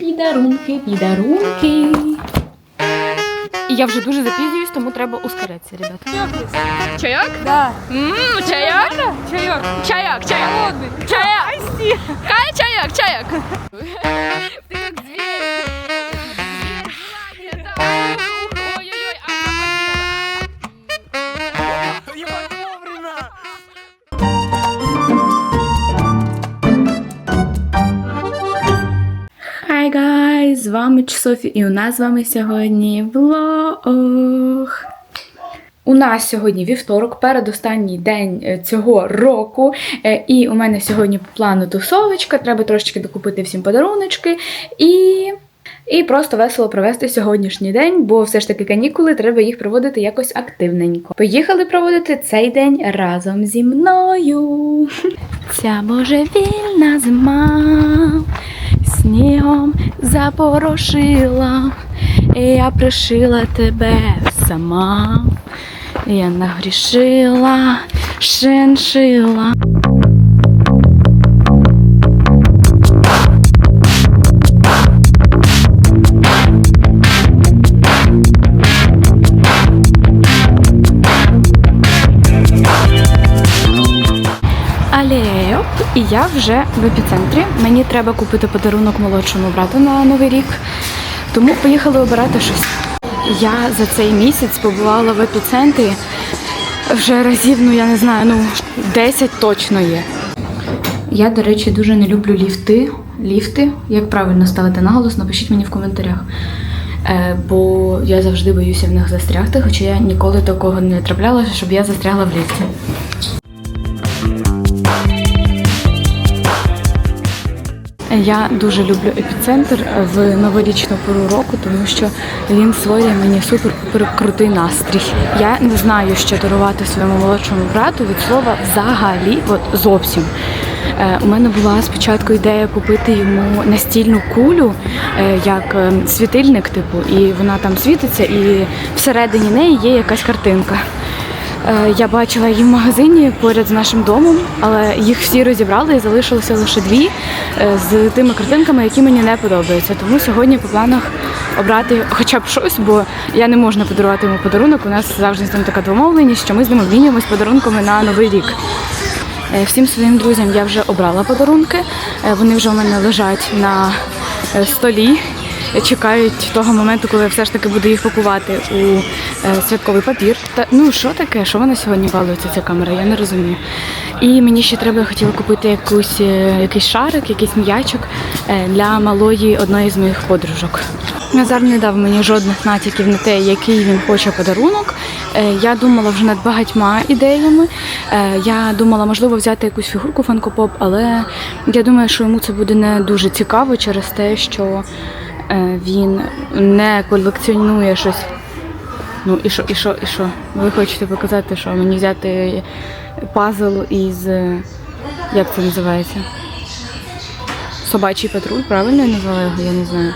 Підарунки, підарунки. І я вже дуже запізнююсь, тому треба ускоритися, ребята. Чайок? Да. Ммм, чайок? Чайок. Чайок, чайок. Чайок. Кай, чайок, чайок. Ты как зверь. Гайз, з вами Софі, і у нас з вами сьогодні влог. У нас сьогодні вівторок, передостанній день е, цього року. Е, І у мене сьогодні по плану тусовочка. Треба трошечки докупити всім подаруночки і. І просто весело провести сьогоднішній день, бо все ж таки канікули, треба їх проводити якось активненько. Поїхали проводити цей день разом зі мною. Ця божевільна зима снігом запорошила, і я пришила тебе сама. Я нагрішила, шиншила. І я вже в епіцентрі. Мені треба купити подарунок молодшому брату на новий рік. Тому поїхали обирати щось. Я за цей місяць побувала в епіцентрі вже разів, ну я не знаю, ну 10 точно є. Я, до речі, дуже не люблю ліфти. Ліфти, як правильно ставити наголос, напишіть мені в коментарях. Е, бо я завжди боюся в них застрягти, хоча я ніколи такого не траплялося, щоб я застрягла в ліфті. Я дуже люблю епіцентр в новорічну пору року, тому що він створює мені супер-пупер крутий настрій. Я не знаю, що дарувати своєму молодшому брату від слова взагалі, от зовсім. Е, У мене була спочатку ідея купити йому настільну кулю, е, як е, світильник, типу, і вона там світиться, і всередині неї є якась картинка. Е, Я бачила її в магазині поряд з нашим домом, але їх всі розібрали і залишилося лише дві е, з тими картинками, які мені не подобаються. Тому сьогодні по планах обрати хоча б щось, бо я не можна подарувати йому подарунок. У нас завжди з ним така домовленість, що ми з ним обмінюємось подарунками на новий рік. Е, Всім своїм друзям я вже обрала подарунки. Вони вже у мене лежать на столі. Чекають того моменту, коли я все ж таки буду їх пакувати у е, святковий папір. Та ну що таке? Що вона сьогодні балується ця камера? Я не розумію. І мені ще треба хотіла купити якусь, е, якийсь шарик, якийсь м'ячик е, для малої одної з моїх подружок. Назар не дав мені жодних натяків на те, який він хоче подарунок. Я думала вже над багатьма ідеями. Я думала, можливо, взяти якусь фігурку фанкопоп, але я думаю, що йому це буде не дуже цікаво через те, що він не колекціонує щось. Ну і що, і що, і що? Ви хочете показати, що мені взяти пазл із. е, Як це називається? Собачий патруль, правильно я назвала його? Я не знаю.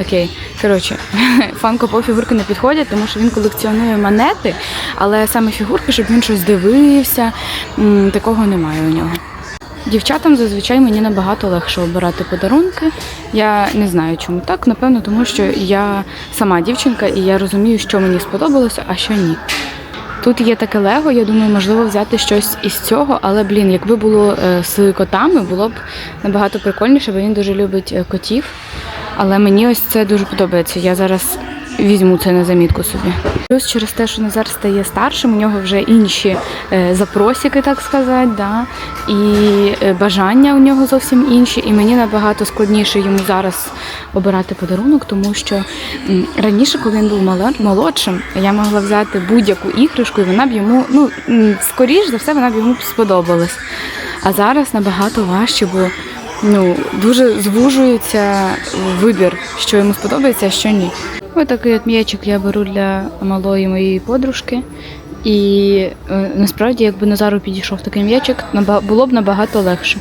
Окей. Коротше, фанко по фігурки не підходять, тому що він колекціонує монети, але саме фігурки, щоб він щось дивився, такого немає у нього. Дівчатам зазвичай мені набагато легше обирати подарунки. Я не знаю, чому так. Напевно, тому що я сама дівчинка і я розумію, що мені сподобалося, а що ні. Тут є таке лего, я думаю, можливо взяти щось із цього, але блін, якби було е, з котами, було б набагато прикольніше, бо він дуже любить е, котів. Але мені ось це дуже подобається. Я зараз візьму це на замітку собі. Плюс через те, що Назар стає старшим, у нього вже інші е, запросики, так сказати, да? і е, бажання у нього зовсім інші. І мені набагато складніше йому зараз обирати подарунок, тому що раніше, коли він був молодшим, я могла взяти будь-яку іграшку, і вона б йому, ну скоріш за все, вона б йому сподобалась. А зараз набагато важче, бо ну, дуже звужується вибір, що йому сподобається, а що ні. Такий от м'ячик я беру для малої моєї подружки. І е, насправді, якби Назару підійшов такий м'ячик, було б набагато легше.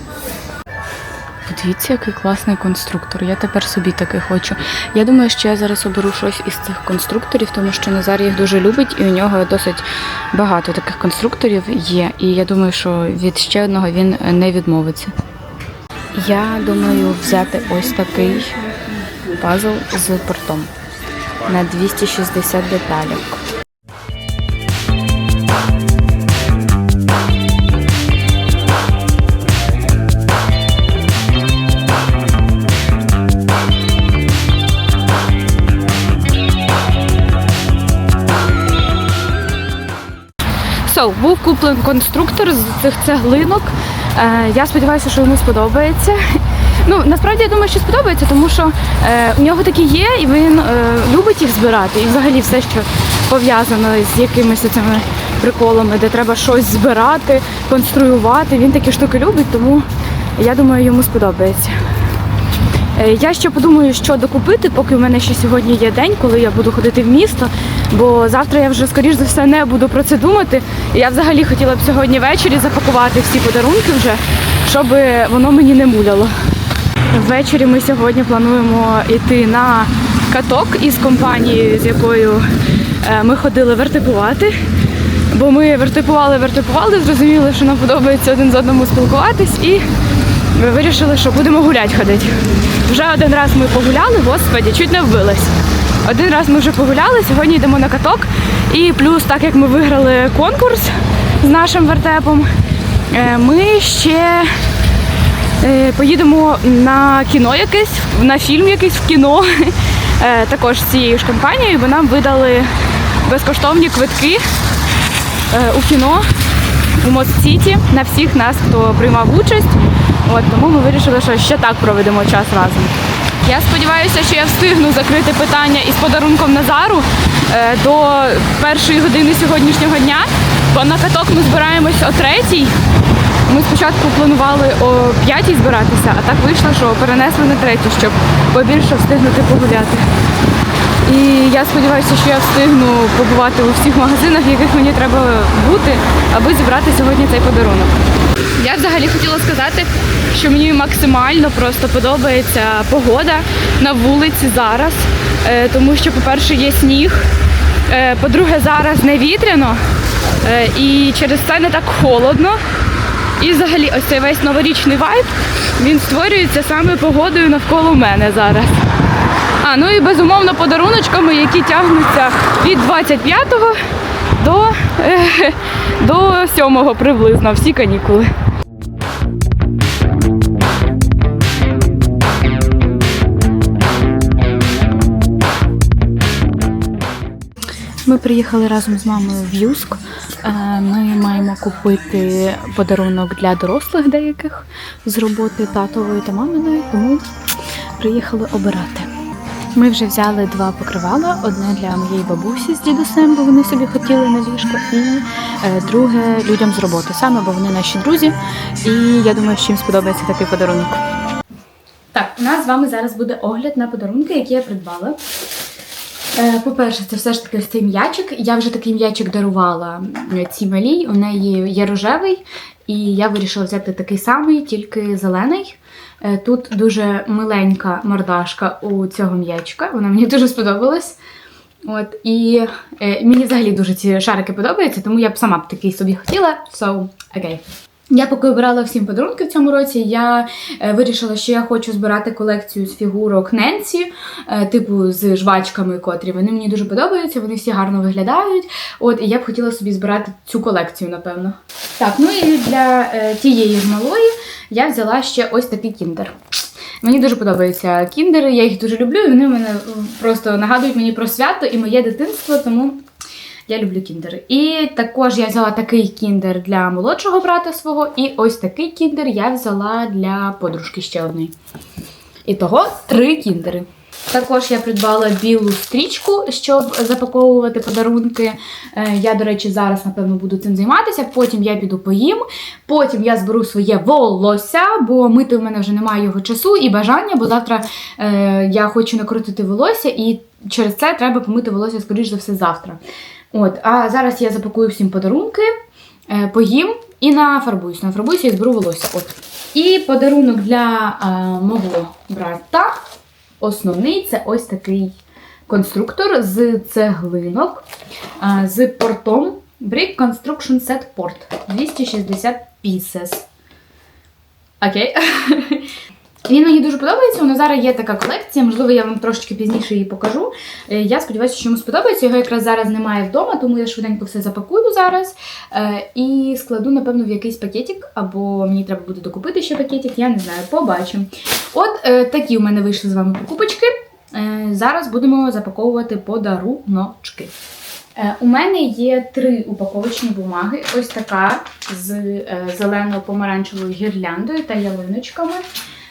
Подивіться, який класний конструктор. Я тепер собі таки хочу. Я думаю, що я зараз оберу щось із цих конструкторів, тому що Назар їх дуже любить, і у нього досить багато таких конструкторів є. І я думаю, що від ще одного він не відмовиться. Я думаю взяти ось такий пазл з портом на 260 деталек. So, був куплений конструктор з цих цеглинок. Е, я сподіваюся, що йому сподобається. Ну, насправді я думаю, що сподобається, тому що е, у нього такі є, і він е, любить їх збирати. І взагалі все, що пов'язано з якимись цими приколами, де треба щось збирати, конструювати. Він такі штуки любить, тому я думаю, йому сподобається. Е, Я ще подумаю, що докупити, поки в мене ще сьогодні є день, коли я буду ходити в місто. Бо завтра я вже, скоріш за все, не буду про це думати. Я взагалі хотіла б сьогодні ввечері запакувати всі подарунки вже, щоб воно мені не муляло. Ввечері ми сьогодні плануємо йти на каток із компанією, з якою е, ми ходили вертипувати. Бо ми вертипували, вертипували, зрозуміли, що нам подобається один з одному спілкуватись і ми вирішили, що будемо гуляти ходити. Вже один раз ми погуляли, господі, чуть не вбилась. Один раз ми вже погуляли, сьогодні йдемо на каток. І плюс, так як ми виграли конкурс з нашим вертепом, е, ми ще поїдемо на кіно якесь, на фільм якийсь в кіно. Е, Також цією ж компанією, бо нам видали безкоштовні квитки е, у кіно у Мост-Сіті на всіх нас, хто приймав участь. От тому ми вирішили, що ще так проведемо час разом. Я сподіваюся, що я встигну закрити питання із подарунком Назару е, до першої години сьогоднішнього дня, бо на каток ми збираємось о третій. Ми спочатку планували о п'ятій збиратися, а так вийшло, що перенесли на третю, щоб побільше встигнути погуляти. І я сподіваюся, що я встигну побувати у всіх магазинах, в яких мені треба бути, аби зібрати сьогодні цей подарунок. Я взагалі хотіла сказати, що мені максимально просто подобається погода на вулиці зараз, Е, тому що, по-перше, є сніг. Е, По-друге, зараз не вітряно е, і через це не так холодно. І взагалі ось цей весь новорічний вайб він створюється саме погодою навколо мене зараз. А, ну і безумовно подаруночками, які тягнуться від 25-го до, е, до 7-го приблизно, всі канікули. Ми приїхали разом з мамою в Юск. Е, Ми маємо купити подарунок для дорослих деяких з роботи татової та маминої, тому приїхали обирати. Ми вже взяли два покривала: одне для моєї бабусі з дідусем, бо вони собі хотіли на ліжко, і е, друге людям з роботи, саме бо вони наші друзі. І я думаю, що їм сподобається такий подарунок. Так, у нас з вами зараз буде огляд на подарунки, які я придбала. Е, По-перше, це все ж таки цей м'ячик. Я вже такий м'ячик дарувала е, цій малій. У неї є рожевий, і я вирішила взяти такий самий, тільки зелений. Е, Тут дуже миленька мордашка у цього м'ячика. Вона мені дуже сподобалась. От, і мені взагалі дуже ці шарики подобаються, тому я б сама б такий собі хотіла. So, окей. Я поки обирала всім подарунки в цьому році, я е, вирішила, що я хочу збирати колекцію з фігурок Ненсі, е, типу з жвачками, котрі вони мені дуже подобаються, вони всі гарно виглядають. От, і я б хотіла собі збирати цю колекцію, напевно. Так, ну і для е, тієї ж малої я взяла ще ось такий кіндер. Мені дуже подобаються кіндери, я їх дуже люблю, і вони мене просто нагадують мені про свято і моє дитинство, тому я люблю кіндери. І також я взяла такий кіндер для молодшого брата свого, і ось такий кіндер я взяла для подружки ще одної. І того три кіндери. Також я придбала білу стрічку, щоб запаковувати подарунки. Е, Я, до речі, зараз, напевно, буду цим займатися. Потім я піду поїм. Потім я зберу своє волосся, бо мити в мене вже немає його часу і бажання, бо завтра е, я хочу накрутити волосся, і через це треба помити волосся, скоріш за все, завтра. От, а зараз я запакую всім подарунки, е, поїм і нафарбуюсь. Нафарбуюся і зберу волосся. От. І подарунок для е, мого брата. Основний це ось такий конструктор з цеглинок, е, з портом. Brick Construction Set Port 260 pieces. Окей. Він мені дуже подобається. У Назара є така колекція. Можливо, я вам трошечки пізніше її покажу. Е, Я сподіваюся, що йому сподобається. Його якраз зараз немає вдома, тому я швиденько все запакую зараз е, і складу, напевно, в якийсь пакетик, або мені треба буде докупити ще пакетик, я не знаю, побачимо. От е, такі у мене вийшли з вами покупочки. Зараз будемо запаковувати подаруночки. У мене є три упаковочні бумаги. Ось така з зелено-помаранчевою гірляндою та ялиночками.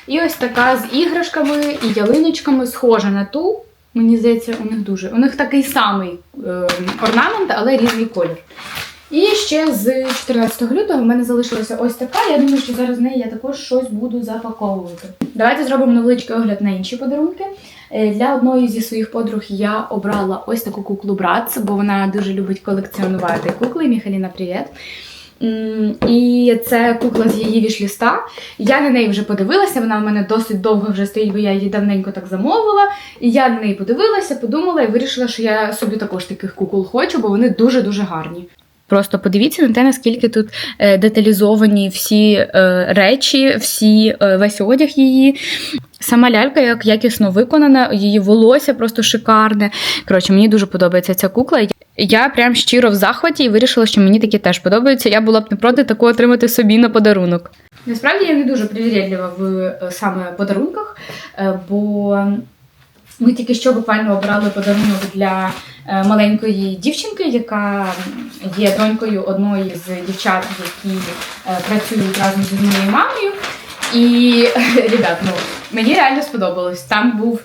І ось така з іграшками і ялиночками, схожа на ту. Мені здається, у них дуже. У них такий самий е, орнамент, але різний колір. І ще з 14 лютого в мене залишилася ось така. Я думаю, що зараз в неї я також щось буду запаковувати. Давайте зробимо невеличкий огляд на інші подарунки. Е, Для одної зі своїх подруг я обрала ось таку куклу Братц, бо вона дуже любить колекціонувати кукли. Міхаліна, привіт! І це кукла з її вішліста. Я на неї вже подивилася, вона в мене досить довго вже стоїть, бо я її давненько так замовила. І я на неї подивилася, подумала і вирішила, що я собі також таких кукол хочу, бо вони дуже-дуже гарні. Просто подивіться на те, наскільки тут е, деталізовані всі е, речі, всі, е, весь одяг її. Сама лялька як якісно виконана, її волосся просто шикарне. Коротше, мені дуже подобається ця кукла. Я прям щиро в захваті і вирішила, що мені такі теж подобаються. Я була б не проти таку отримати собі на подарунок. Насправді я не дуже привірядлива в саме подарунках, бо ми тільки що буквально обрали подарунок для маленької дівчинки, яка є донькою одної з дівчат, які е, працюють разом з моєю мамою. І ребят, ну мені реально сподобалось. Там був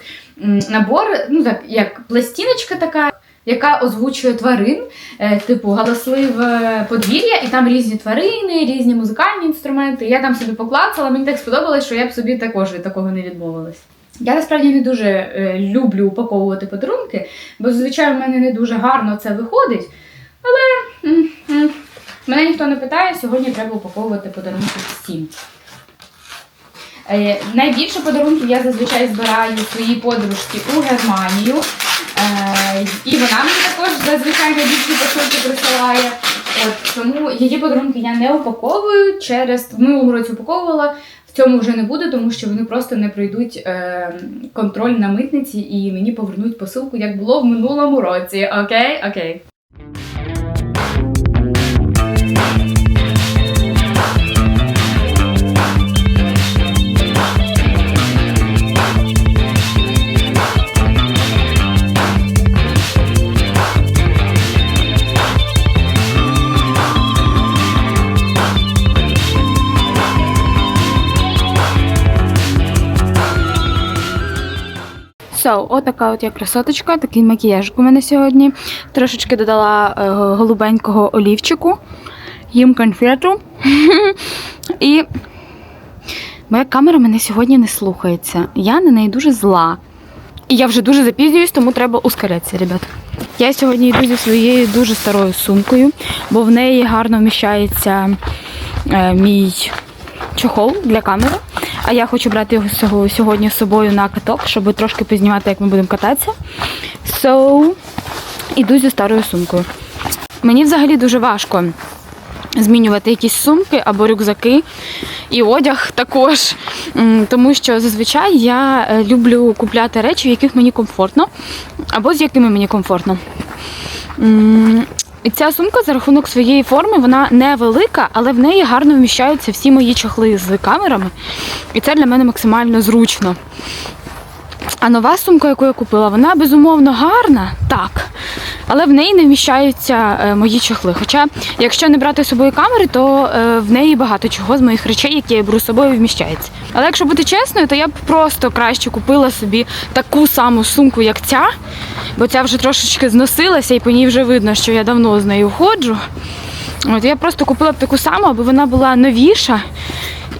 набор, ну так як пластиночка така. Яка озвучує тварин, е, типу галасливе подвір'я, і там різні тварини, різні музикальні інструменти. Я там собі поклацала, мені так сподобалось, що я б собі також від такого не відмовилась. Я насправді не дуже е, люблю упаковувати подарунки, бо зазвичай в мене не дуже гарно це виходить. Але мене ніхто не питає, сьогодні треба упаковувати подарунки всім. Е, найбільше подарунків я зазвичай збираю своїй подружці у Германію. Е, і вона мені також зазвичай найбільші посилки присилає. От, тому її подарунки я не упаковую. Через в минулому році упаковувала. Цьому вже не буде, тому що вони просто не пройдуть е, контроль на митниці і мені повернуть посилку, як було в минулому році. Окей, окей. So, отака от я красоточка, такий макіяж у мене сьогодні. Трошечки додала е, голубенького олівчику, їм конфету. І моя камера мене сьогодні не слухається. Я на неї дуже зла. І я вже дуже запізнююсь, тому треба ускорятися, ребят. Я сьогодні йду зі своєю дуже старою сумкою, бо в неї гарно вміщається е, мій чохол для камери. А я хочу брати його сьогодні з собою на каток, щоб трошки познімати, як ми будемо кататися. So, іду зі старою сумкою. Мені взагалі дуже важко змінювати якісь сумки або рюкзаки і одяг також. Тому що зазвичай я е, люблю купляти речі, в яких мені комфортно, або з якими мені комфортно. І ця сумка за рахунок своєї форми, вона невелика, але в неї гарно вміщаються всі мої чохли з камерами. І це для мене максимально зручно. А нова сумка, яку я купила, вона безумовно гарна, так. Але в неї не вміщаються е, мої чохли. Хоча, якщо не брати з собою камери, то е, в неї багато чого з моїх речей, які я беру з собою, вміщається. Але якщо бути чесною, то я б просто краще купила собі таку саму сумку, як ця, бо ця вже трошечки зносилася, і по ній вже видно, що я давно з нею ходжу. От я просто купила б таку саму, аби вона була новіша.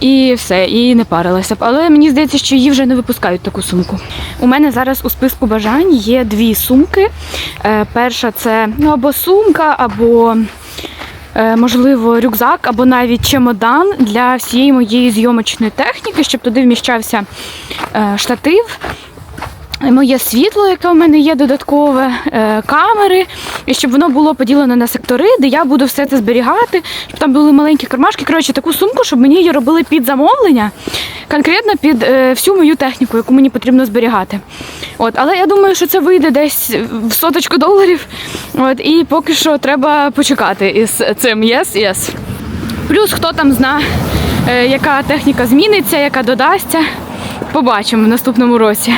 І все, і не парилася б. Але мені здається, що її вже не випускають таку сумку. У мене зараз у списку бажань є дві сумки. Е, перша це ну, або сумка, або е, можливо рюкзак, або навіть чемодан для всієї моєї зйомочної техніки, щоб туди вміщався е, штатив. Моє світло, яке у мене є додаткове, е, камери, і щоб воно було поділено на сектори, де я буду все це зберігати, щоб там були маленькі кармашки. Коротше, таку сумку, щоб мені її робили під замовлення, конкретно під е, всю мою техніку, яку мені потрібно зберігати. От, але я думаю, що це вийде десь в соточку доларів. От, і поки що треба почекати із цим. Yes, yes. Плюс хто там зна, е, яка техніка зміниться, яка додасться. Побачимо в наступному році.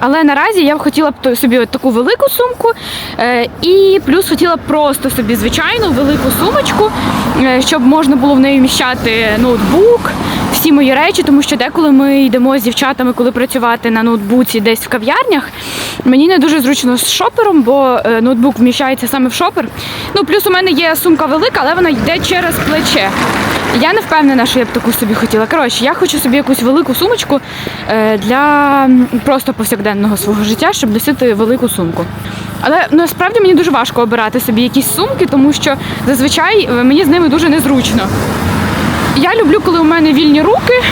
Але наразі я б хотіла б собі таку велику сумку, е, і плюс хотіла б просто собі звичайну велику сумочку, е, щоб можна було в неї вміщати ноутбук, всі мої речі, тому що деколи ми йдемо з дівчатами, коли працювати на ноутбуці десь в кав'ярнях. Мені не дуже зручно з шопером, бо е, ноутбук вміщається саме в шопер. Ну плюс у мене є сумка велика, але вона йде через плече. Я не впевнена, що я б таку собі хотіла. Коротше, я хочу собі якусь велику сумочку е, для просто повсякденного свого життя, щоб носити велику сумку. Але ну, насправді мені дуже важко обирати собі якісь сумки, тому що зазвичай е, мені з ними дуже незручно. Я люблю, коли у мене вільні руки,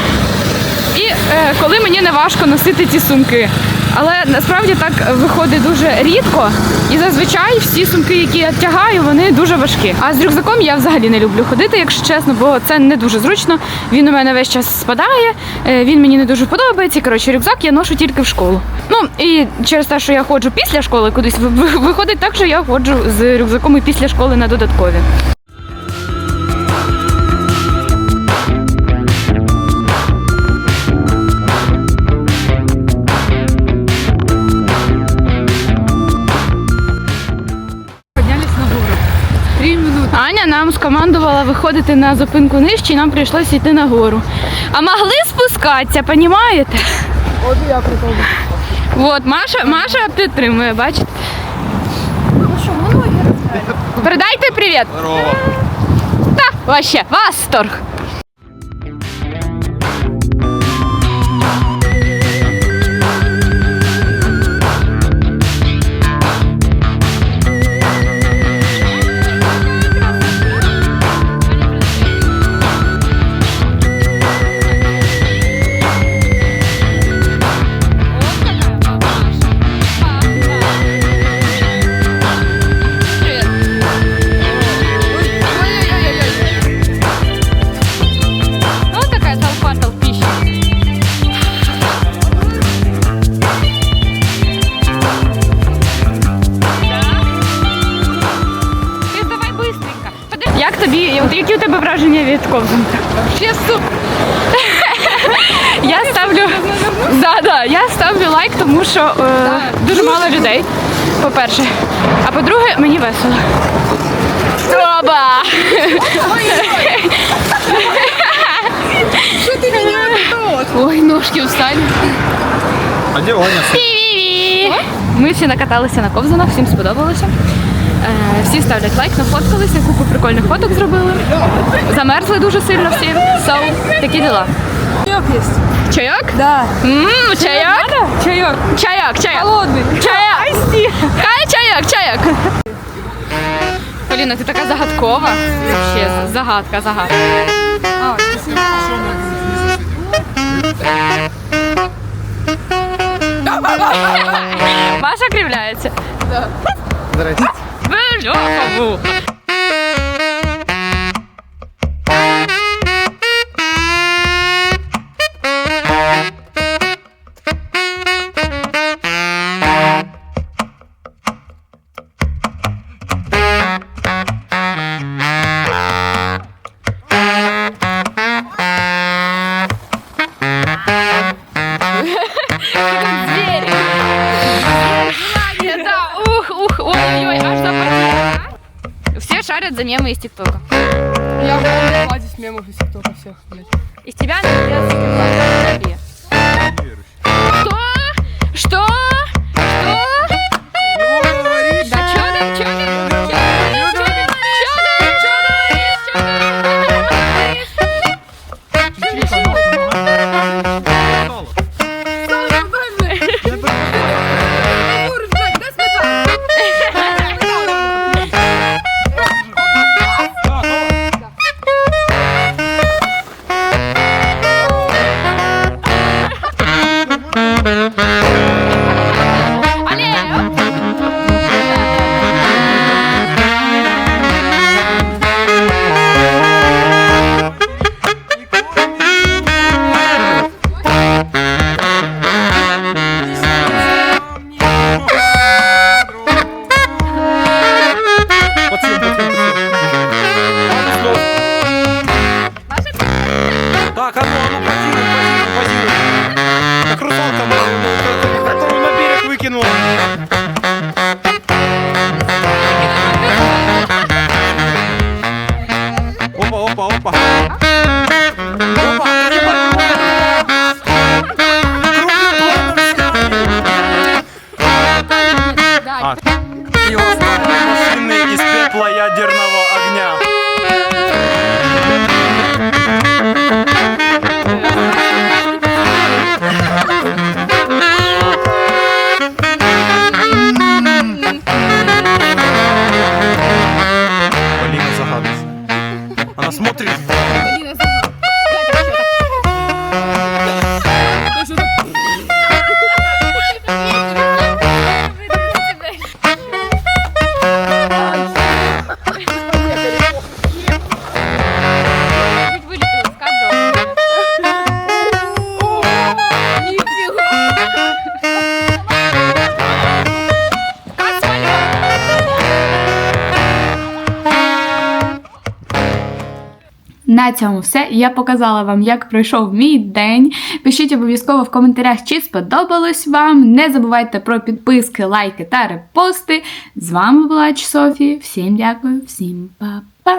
і е, коли мені не важко носити ці сумки. Але насправді так виходить дуже рідко. І зазвичай всі сумки, які я тягаю, вони дуже важкі. А з рюкзаком я взагалі не люблю ходити, якщо чесно, бо це не дуже зручно. Він у мене весь час спадає, е, він мені не дуже подобається. Коротше, рюкзак я ношу тільки в школу. Ну і через те, що я ходжу після школи кудись, ви- ви- виходить так, що я ходжу з рюкзаком і після школи на додаткові. Аня нам скомандувала виходити на зупинку нижче, і нам прийшлося йти на гору. А могли спускатися, розумієте? От я прикол. От, Маша, Маша підтримує, бачите? Передайте привіт. Здорово. Та, вообще, восторг. Що е, дуже мало людей. По-перше. А по-друге, мені весело. Оба! Ой, ножки устали. А де Ваня? Пі-ві-ві! Ми всі накаталися на ковзанах, всім сподобалося. Е, всі ставлять лайк, нафоткалися, купу прикольних фоток зробили. Замерзли дуже сильно всі. So, такі діла. Чайок Чайок? Да. Ммм, чайок? Чайок. Чайок, чайок. Холодный. Чайок. Айсті. Хай чайок, чайок. Поліна, ти така загадкова. Вообще, загадка, загадка. А, Маша кривляється. Здрасте. Бляха-муха. Звери. На цьому все. Я показала вам, як пройшов мій день. Пишіть обов'язково в коментарях, чи сподобалось вам. Не забувайте про підписки, лайки та репости. З вами була Ч Софія. Всім дякую, всім па-па!